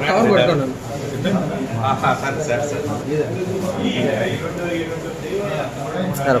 Cover పట్టుకోండి సరే సరే సరే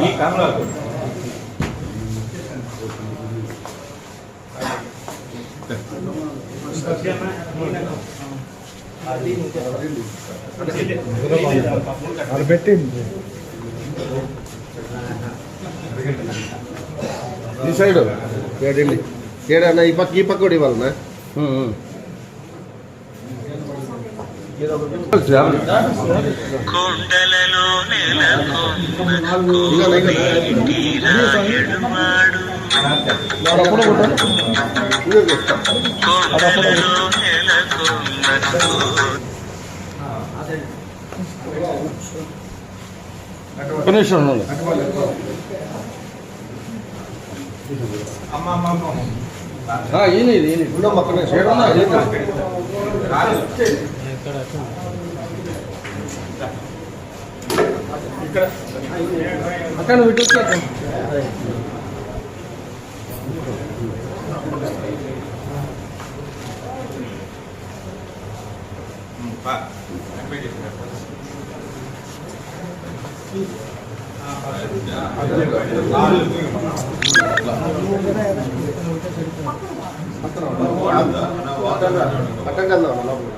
ఈ కమలా అది పెట్టి. ఈ సైడ్. ఏడండి ఏడన్నా ఈ పక్క ఈ పక్క కూడా ఇవ్వాలన్నా? కొండలలో నెలకొన్న కోనేటి రాయుడువాడు కొండలలో నెలకొన్న. అమ్మ అమ్మ అమ్మ. ఆ, ఈయన ఇది ఈయన ఉండమ్మా ఏడున్నా? రాదు అక్కడ నువ్వు ఇటు వచ్చి అక్కడ. పా పక్కన వెళ్దాం లోపల.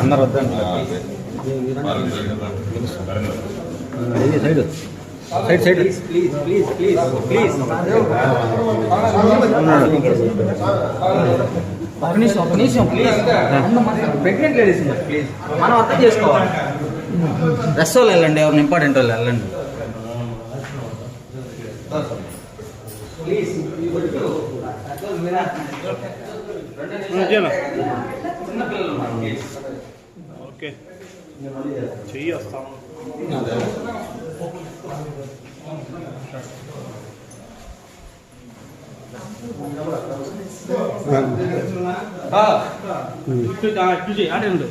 అందరు వద్దండి. Side. Side side. Please please please please ఒక నిమిషం ఒక నిమిషం ప్లీజ్ ప్రెగ్నెంట్ లేడీస్ ఉన్నారు ప్లీజ్ మనం అర్థం చేసుకోవాలి. రెస్ట్ వాళ్ళు వెళ్ళండి ఎవరిని ఇంపార్టెంట్ వాళ్ళు వెళ్ళండి. ప్లీజ్ చిన్నపిల్లలు ఉన్నారు ప్లీజ్ ఓకే చెయ్యి వస్తాం ఇటు ఇటు చెయ్యి ఆడే ఉండు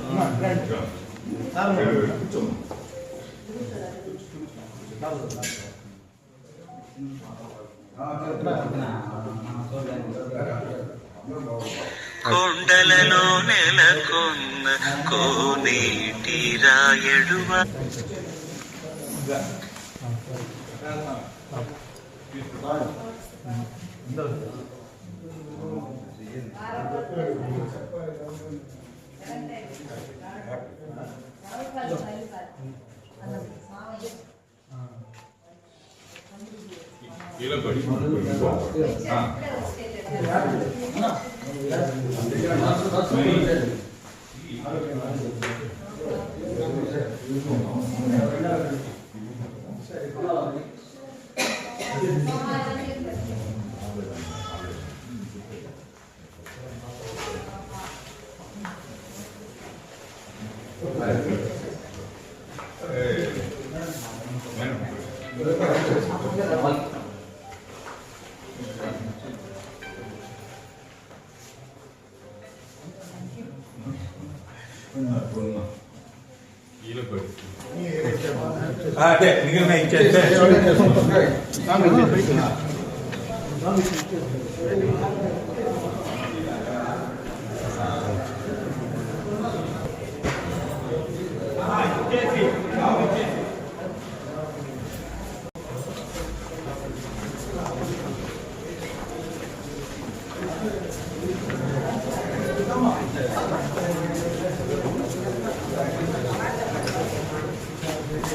కొండలలో నెలకొన్న కోనేటి రాయడువ ఇలా పడి సరే అదే మిగిలిన ఇచ్చేస్తే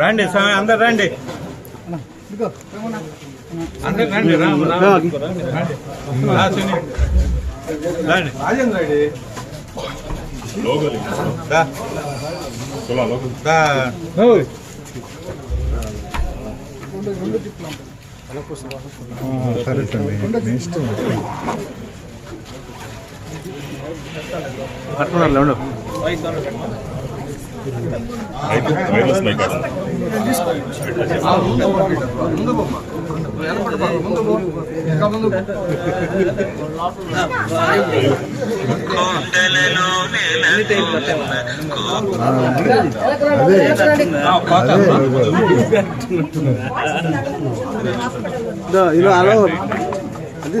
రండి స్వామి అందరు రండి. అందరు రండి రాము రాము. రా, సునీ. రండి దా. దా. కొండలలో నెలకొన్న ఇలా అలా అది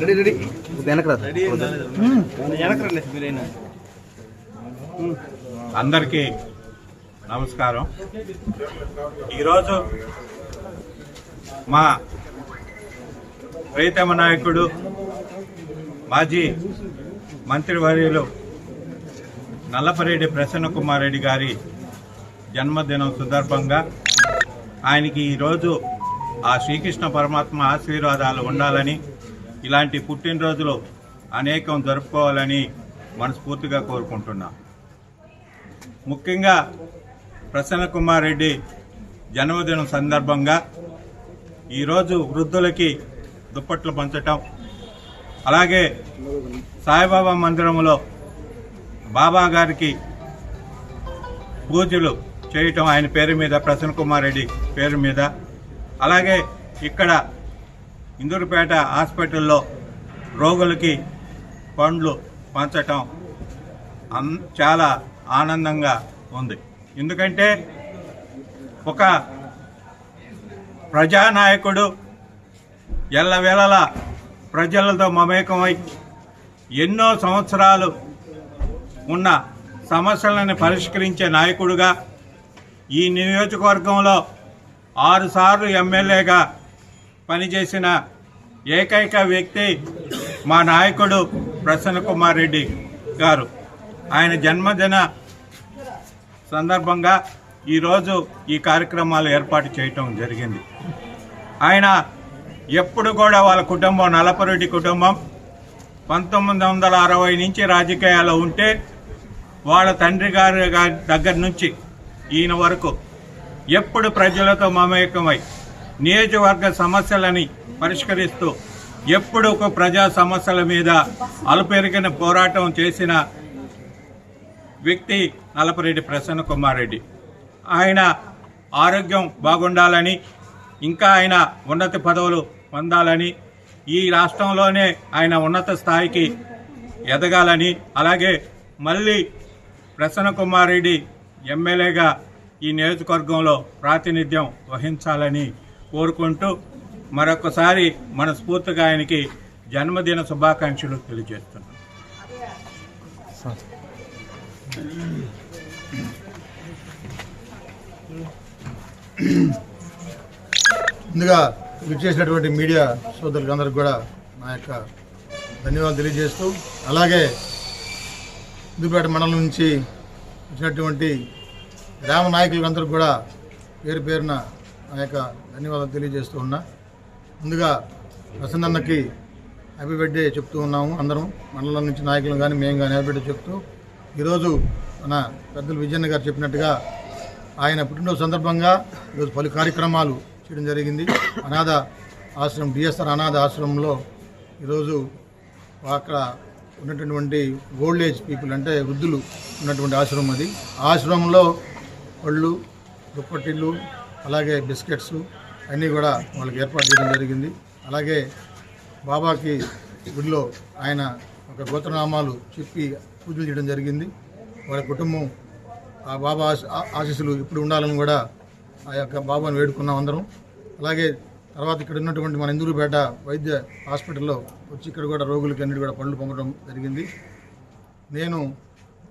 రెడీ రెడీ వెనక వెనకరండి మీరైనా అందరికీ నమస్కారం. ఈరోజు మా ప్రీతమ నాయకుడు మాజీ మంత్రివర్యులు నల్లపరెడ్డి ప్రసన్న కుమార్ రెడ్డి గారి జన్మదినం సందర్భంగా ఆయనకి ఈరోజు ఆ శ్రీకృష్ణ పరమాత్మ ఆశీర్వాదాలు ఉండాలని ఇలాంటి పుట్టినరోజులు అనేకం జరుపుకోవాలని మనస్ఫూర్తిగా కోరుకుంటున్నా. ముఖ్యంగా ప్రసన్న కుమార్ రెడ్డి జన్మదినం సందర్భంగా ఈరోజు వృద్ధులకి దుప్పట్లు పంచటం అలాగే సాయిబాబా మందిరంలో బాబా గారికి పూజలు చేయటం ఆయన పేరు మీద ప్రసన్న కుమార్ రెడ్డి పేరు మీద అలాగే ఇక్కడ ఇందూరుపేట హాస్పిటల్లో రోగులకి పండ్లు పంచటం అన్ చాలా ఆనందంగా ఉంది. ఎందుకంటే ఒక ప్రజానాయకుడు ఎల్లవేళలా ప్రజలతో మమేకమై ఎన్నో సంవత్సరాలు ఉన్న సమస్యలను పరిష్కరించే నాయకుడుగా ఈ నియోజకవర్గంలో ఆరుసార్లు ఎమ్మెల్యేగా పనిచేసిన ఏకైక వ్యక్తి మా నాయకుడు ప్రసన్న కుమార్ రెడ్డి గారు. ఆయన జన్మదిన సందర్భంగా ఈరోజు ఈ కార్యక్రమాలు ఏర్పాటు చేయటం జరిగింది. ఆయన ఎప్పుడు కూడా వాళ్ళ కుటుంబం నలపరెడ్డి కుటుంబం పంతొమ్మిది వందల అరవై నుంచి రాజకీయాల్లో ఉంటే వాళ్ళ తండ్రి గారి గారి దగ్గర నుంచి ఈయన వరకు ఎప్పుడు ప్రజలతో మమేకమై నియోజకవర్గ సమస్యలని పరిష్కరిస్తూ ఎప్పుడు ఒక ప్రజా సమస్యల మీద అలుపెరిగిన పోరాటం చేసిన వ్యక్తి నలపరెడ్డి ప్రసన్న కుమార్ రెడ్డి ఆయన ఆరోగ్యం బాగుండాలని ఇంకా ఆయన ఉన్నత పదవులు పొందాలని ఈ రాష్ట్రంలోనే ఆయన ఉన్నత స్థాయికి ఎదగాలని అలాగే మళ్ళీ ప్రసన్న కుమార్ రెడ్డి ఎమ్మెల్యేగా ఈ నియోజకవర్గంలో ప్రాతినిధ్యం వహించాలని కోరుకుంటూ మరొకసారి మనస్ఫూర్తిగా ఆయనకి జన్మదిన శుభాకాంక్షలు తెలియజేస్తున్నాను ముందుగా విచ్చేసినటువంటి మీడియా సోదరులకు అందరికి కూడా నా యొక్క ధన్యవాదాలు తెలియజేస్తూ అలాగే ఇందుపేట మండలం నుంచి వచ్చినటువంటి గ్రామ నాయకులందరూ కూడా పేరు పేరున నా యొక్క ధన్యవాదాలు తెలియజేస్తూ ఉన్నా. ముందుగా ప్రసన్నన్నకి హ్యాపీ బర్త్డే చెప్తూ ఉన్నాము అందరం. మండలం నుంచి నాయకులు కానీ మేము కానీ హ్యాపీ బర్త్డే చెప్తూ ఈరోజు మన పెద్దలు విజయన్న గారు చెప్పినట్టుగా ఆయన పుట్టినరోజు సందర్భంగా ఈరోజు పలు కార్యక్రమాలు చేయడం జరిగింది. అనాథ ఆశ్రమం డిఎస్ఆర్ అనాథ ఆశ్రమంలో ఈరోజు అక్కడ ఉన్నటువంటి ఓల్డ్ ఏజ్ పీపుల్ అంటే వృద్ధులు ఉన్నటువంటి ఆశ్రమం అది. ఆశ్రమంలో పళ్ళు దుప్పటిళ్ళు అలాగే బిస్కెట్స్ అన్నీ కూడా వాళ్ళకి ఏర్పాటు చేయడం జరిగింది. అలాగే బాబాకి గుడిలో ఆయన ఒక గోత్రనామాలు చెప్పి పూజలు చేయడం జరిగింది. వాళ్ళ కుటుంబం ఆ బాబా ఆ- ఆశీస్సులు ఇప్పుడు ఉండాలని కూడా ఆ యొక్క బాబాను వేడుకున్నాం అందరం. అలాగే తర్వాత ఇక్కడ ఉన్నటువంటి మన ఇందూరుపేట వైద్య హాస్పిటల్లో వచ్చి ఇక్కడ కూడా రోగులకి అన్నిటి కూడా పనులు పంపడం జరిగింది. నేను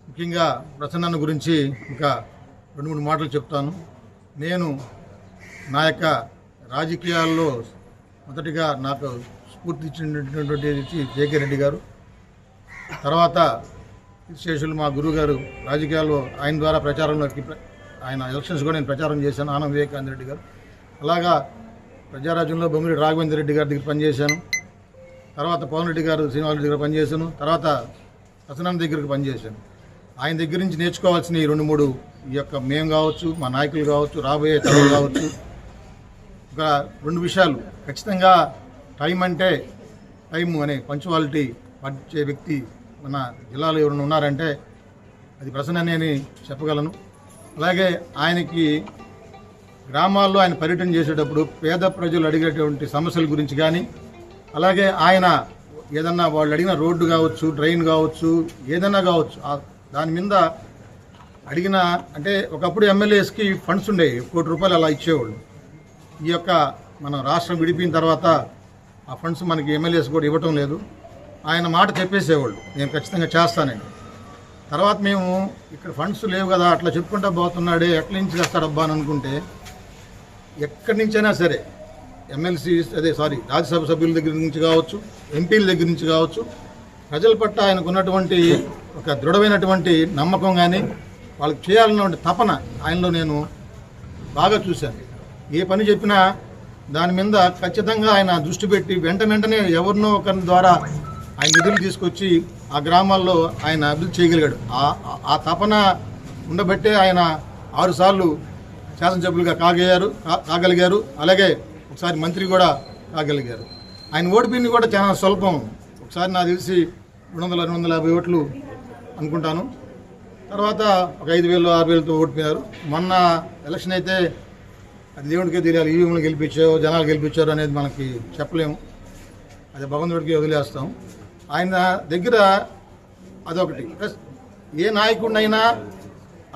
ముఖ్యంగా ప్రసన్నన్న గురించి ఇంకా రెండు మూడు మాటలు చెప్తాను. నేను నా యొక్క రాజకీయాల్లో మొదటిగా నాకు స్ఫూర్తి ఇచ్చినటువంటి జేకే రెడ్డి గారు. తర్వాత శేషులు మా గురువు గారు రాజకీయాల్లో ఆయన ద్వారా ప్రచారంలోకి ఆయన ఎలక్షన్స్ కూడా నేను ప్రచారం చేశాను ఆనంద్ వివేకానంద రెడ్డి గారు. అలాగా ప్రజారాజ్యంలో బొమ్మిరెడ్డి రాఘవేంద్ర రెడ్డి గారి దగ్గర పనిచేశాను. తర్వాత పవన్ రెడ్డి గారు శ్రీనివాస్ దగ్గర పనిచేశాను. తర్వాత రసనాన్ దగ్గరికి పనిచేశాను. ఆయన దగ్గర నుంచి నేర్చుకోవాల్సిన ఈ రెండు మూడు ఈ యొక్క మేము కావచ్చు మా నాయకులు కావచ్చు రాబోయే తరం కావచ్చు. ఒక రెండు విషయాలు. ఖచ్చితంగా టైం అంటే టైం అనే పంచువాలిటీ పాటించే వ్యక్తి మన జిల్లాలో ఎవరైనా ఉన్నారంటే అది ప్రసన్ననే అని చెప్పగలను. అలాగే ఆయనకి గ్రామాల్లో ఆయన పర్యటన చేసేటప్పుడు పేద ప్రజలు అడిగేటువంటి సమస్యల గురించి కానీ అలాగే ఆయన ఏదన్నా వాళ్ళు అడిగిన రోడ్డు కావచ్చు డ్రైన్ కావచ్చు ఏదన్నా కావచ్చు దాని మీద అడిగిన అంటే ఒకప్పుడు ఎమ్మెల్యేస్కి ఫండ్స్ ఉండేవి కోటి రూపాయలు అలా ఇచ్చేవాళ్ళు. ఈ యొక్క మన రాష్ట్రం విడిపోయిన తర్వాత ఆ ఫండ్స్ మనకి ఎమ్మెల్యేస్ కూడా ఇవ్వటం లేదు. ఆయన మాట చెప్పేసేవాళ్ళు నేను ఖచ్చితంగా చేస్తానండి తర్వాత మేము ఇక్కడ ఫండ్స్ లేవు కదా అట్లా చెప్పుకుంటా పోతున్నాడే ఎట్ల నుంచి చేస్తాడబ్బా అని అనుకుంటే ఎక్కడి నుంచైనా సరే ఎమ్మెల్సీ అదే సారీ రాజ్యసభ సభ్యుల దగ్గర నుంచి కావచ్చు ఎంపీల దగ్గర నుంచి కావచ్చు ప్రజల పట్ల ఆయనకు ఉన్నటువంటి ఒక దృఢమైనటువంటి నమ్మకం కానీ వాళ్ళకి చేయాలన్నటువంటి తపన ఆయనలో నేను బాగా చూశాను. ఏ పని చెప్పినా దాని మీద ఖచ్చితంగా ఆయన దృష్టి పెట్టి వెంట వెంటనే ఎవరినో ఒకరి ద్వారా ఆయన నిధులు తీసుకొచ్చి ఆ గ్రామాల్లో ఆయన అభివృద్ధి చేయగలిగాడు. ఆ- ఆ- తపన ఉండబట్టే ఆయన ఆరుసార్లు శాసనసభ్యులుగా కాగయ్యారు కాగలిగారు. అలాగే ఒకసారి మంత్రి కూడా కాగలిగారు. ఆయన ఓడిపోయింది కూడా చాలా స్వల్పం. ఒకసారి నాకు తెలిసి రెండు వందల రెండు వందల యాభై ఓట్లు అనుకుంటాను. తర్వాత ఒక ఐదు వేలు ఆరు వేలతో ఓడిపోయారు. మొన్న ఎలక్షన్ అయితే అది దేవుడికే తెలియాలి ఈవీఎంలు గెలిపించారు జనాలు గెలిపించారు అనేది మనకి చెప్పలేము. అది భగవంతుడికి వదిలేస్తాం. ఆయన దగ్గర అదొకటి. ప్లస్ ఏ నాయకుడినైనా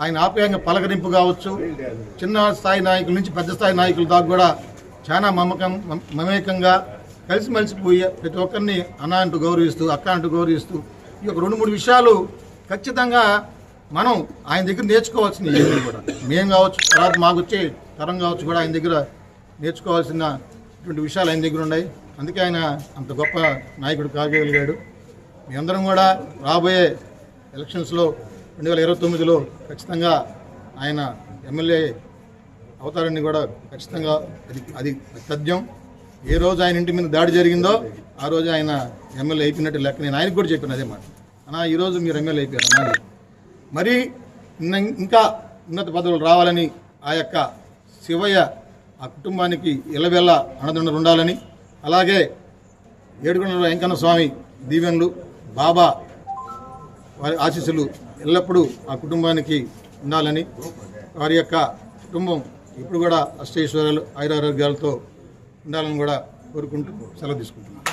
ఆయన ఆప్యాయంగా పలకరింపు కావచ్చు. చిన్న స్థాయి నాయకుల నుంచి పెద్ద స్థాయి నాయకుల దాకా కూడా చాలా మమకం మమేకంగా కలిసిమెలిసిపోయి ప్రతి ఒక్కరిని అన్న అంటూ గౌరవిస్తూ అక్క అంటూ గౌరవిస్తూ ఈ యొక్క రెండు మూడు విషయాలు ఖచ్చితంగా మనం ఆయన దగ్గర నేర్చుకోవాల్సిన ఏమీ కూడా. మేము కావచ్చు తర్వాత మాకు వచ్చే తరం కావచ్చు కూడా ఆయన దగ్గర నేర్చుకోవాల్సిన ఇటువంటి విషయాలు ఆయన దగ్గర ఉన్నాయి. అందుకే ఆయన అంత గొప్ప నాయకుడు కాగలిగాడు మీ అందరం కూడా రాబోయే ఎలక్షన్స్లో రెండు వేల ఇరవై తొమ్మిదిలో ఖచ్చితంగా ఆయన ఎమ్మెల్యే అవతారాన్ని కూడా ఖచ్చితంగా అది అది తథ్యం. ఏ రోజు ఆయన ఇంటి మీద దాడి జరిగిందో ఆ రోజు ఆయన ఎమ్మెల్యే అయిపోయినట్టు లెక్క నేను ఆయనకు కూడా చెప్పాను అదే మాట. అన్నా ఈరోజు మీరు ఎమ్మెల్యే అయిపోయారు అన్నా మరి ఇంకా ఉన్నత పదవులు రావాలని ఆ యొక్క శివయ్య ఆ కుటుంబానికి ఇలవెల్ల అన్నదండలు ఉండాలని అలాగే ఏడుకొండల వెంకన్న స్వామి దీవెనలు బాబా వారి ఆశీస్సులు ఎల్లప్పుడూ ఆ కుటుంబానికి ఉండాలని వారి యొక్క కుటుంబం ఇప్పుడు కూడా అష్టైశ్వర్యాలు ఆయురారోగ్యాలతో ఉండాలని కూడా కోరుకుంటూ సెలవు తీసుకుంటున్నాను.